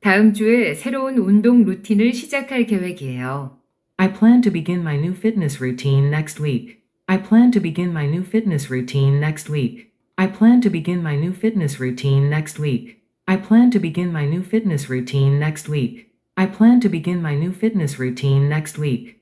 다음 주에 새로운 운동 루틴을 시작할 계획이에요. I plan to begin my new fitness routine next week. I plan to begin my new fitness routine next week. I plan to begin my new fitness routine next week. I plan to begin my new fitness routine next week. I plan to begin my new fitness routine next week.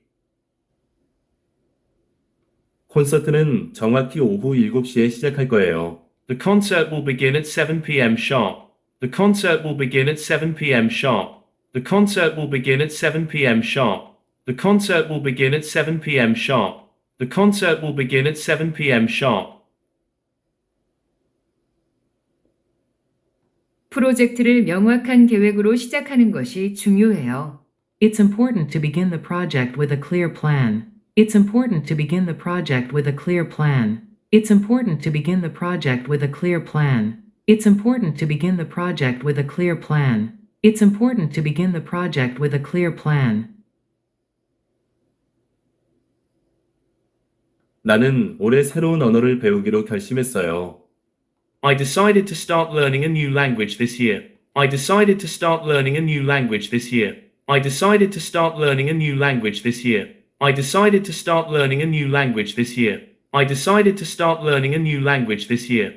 콘서트는 정확히 오후 7시에 시작할 거예요. The concert will begin at 7 p.m. sharp. The concert will begin at 7 p.m. sharp. The concert will begin at 7 p.m. sharp. The concert will begin at 7 p.m. sharp. The concert will begin at 7 p.m. sharp. 프로젝트를 명확한 계획으로 시작하는 것이 중요해요. It's important to begin the project with a clear plan. It's important to begin the project with a clear plan. It's important to begin the project with a clear plan. It's important to begin the project with a clear plan. It's important to begin the project with a clear plan. 나는 올해 새로운 언어를 배우기로 결심했어요. I decided to start learning a new language this year. I decided to start learning a new language this year. I decided to start learning a new language this year. I decided to start learning a new language this year. I decided to start learning a new language this year.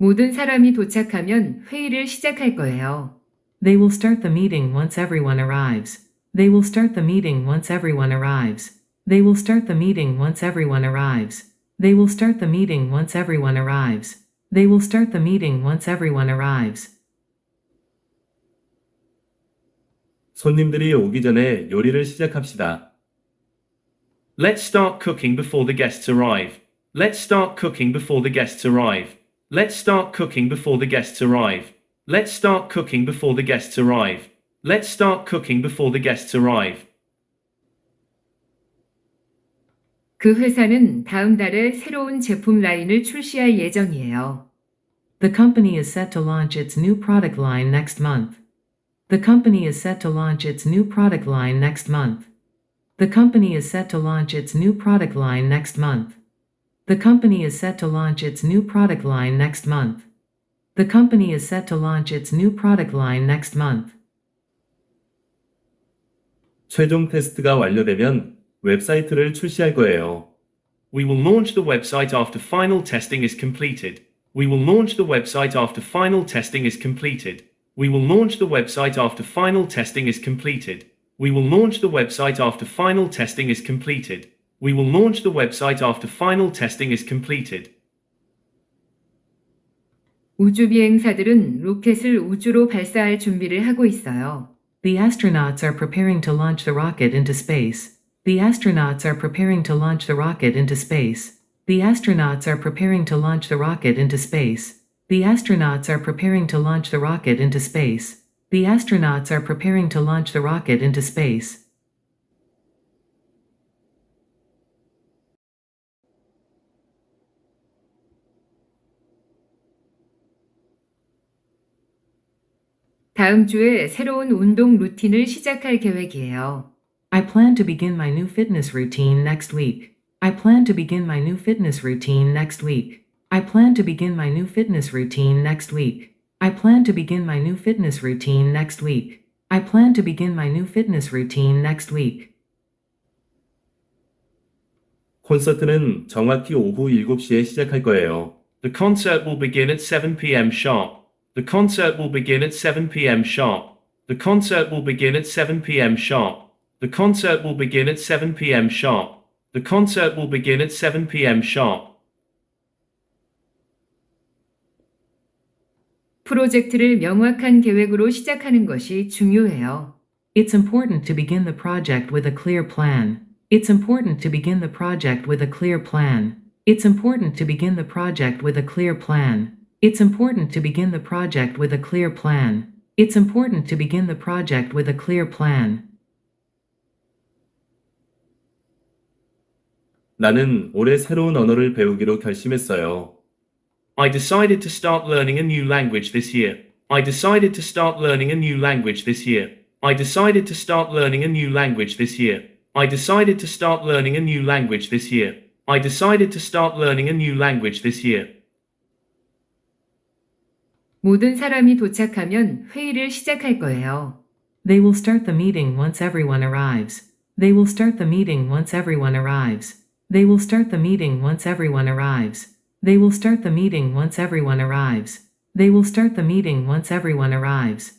모든 사람이 도착하면 회의를 시작할 거예요. They will start the meeting once everyone arrives. They will start the meeting once everyone arrives. They will start the meeting once everyone arrives. They will start the meeting once everyone arrives. They will start the meeting once everyone arrives. 손님들이 오기 전에 요리를 시작합시다. Let's start cooking before the guests arrive. Let's start cooking before the guests arrive. Let's start cooking before the guests arrive. Let's start cooking before the guests arrive. Let's start cooking before the guests arrive. 그 회사는 다음 달에 새로운 제품 라인을 출시할 예정이에요. The company is set to launch its new product line next month. The company is set to launch its new product line next month. The company is set to launch its new product line next month. The company is set to launch its new product line next month. The company is set to launch its new product line next month. 최종 테스트가 완료되면 웹사이트를 출시할 거예요. We will launch the website after final testing is completed. We will launch the website after final testing is completed. We will launch the website after final testing is completed. We will launch the website after final testing is completed. We will launch the website after final testing is completed. 우주 비행사들은 로켓을 우주로 발사할 준비를 하고 있어요. The astronauts are preparing to launch the rocket into space. The astronauts are preparing to launch the rocket into space. The astronauts are preparing to launch the rocket into space. The astronauts are preparing to launch the rocket into space. The astronauts are preparing to launch the rocket into space. 다음 주에 새로운 운동 루틴을 시작할 계획이에요. I plan to begin my new fitness routine next week. I plan to begin my new fitness routine next week. I plan to begin my new fitness routine next week. I plan to begin my new fitness routine next week. I plan to begin my new fitness routine next week. 콘서트는 정확히 오후 7시에 시작할 거예요. The concert will begin at 7 p.m. sharp. The concert will begin at 7 p.m. sharp. The concert will begin at 7 p.m. sharp. The concert will begin at 7 p.m. sharp. The concert will begin at 7 p.m. sharp. 프로젝트를 명확한 계획으로 시작하는 것이 중요해요. It's important to begin the project with a clear plan. It's important to begin the project with a clear plan. It's important to begin the project with a clear plan. It's important to begin the project with a clear plan. It's important to begin the project with a clear plan. 나는 올해 새로운 언어를 배우기로 결심했어요. I decided to start learning a new language this year. I decided to start learning a new language this year. I decided to start learning a new language this year. I decided to start learning a new language this year. I decided to start learning a new language this year. 모든 사람이 도착하면 회의를 시작할 거예요. They will start the meeting once everyone arrives. They will start the meeting once everyone arrives. They will start the meeting once everyone arrives. They will start the meeting once everyone arrives. They will start the meeting once everyone arrives.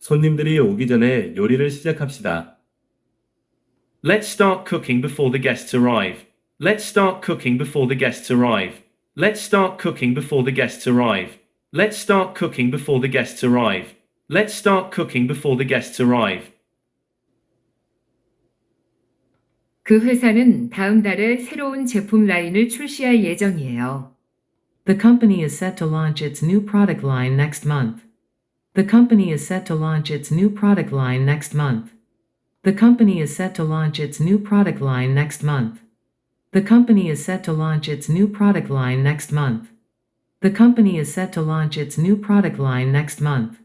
손님들이 오기 전에 요리를 시작합시다. Let's start cooking before the guests arrive. Let's start cooking before the guests arrive. Let's start cooking before the guests arrive. Let's start cooking before the guests arrive. Let's start cooking before the guests arrive. 그 회사는 다음 달에 새로운 제품 라인을 출시할 예정이에요. The company is set to launch its new product line next month. The company is set to launch its new product line next month. The company is set to launch its new product line next month. The company is set to launch its new product line next month. The company is set to launch its new product line next month.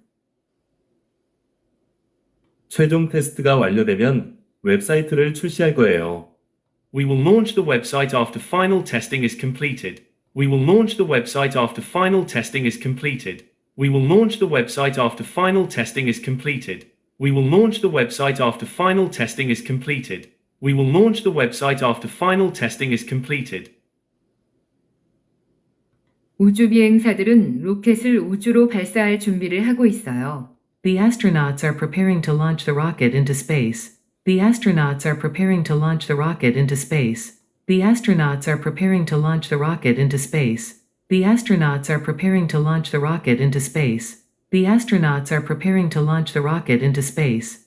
최종 테스트가 완료되면 웹사이트를 출시할 거예요. We will launch the website after final testing is completed. We will launch the website after final testing is completed. We will launch the website after final testing is completed. We will launch the website after final testing is completed. We will launch the website after final testing is completed. 우주 비행사들은 로켓을 우주로 발사할 준비를 하고 있어요. The astronauts are preparing to launch the rocket into space. The astronauts are preparing to launch the rocket into space. The astronauts are preparing to launch the rocket into space. The astronauts are preparing to launch the rocket into space. The astronauts are preparing to launch the rocket into space.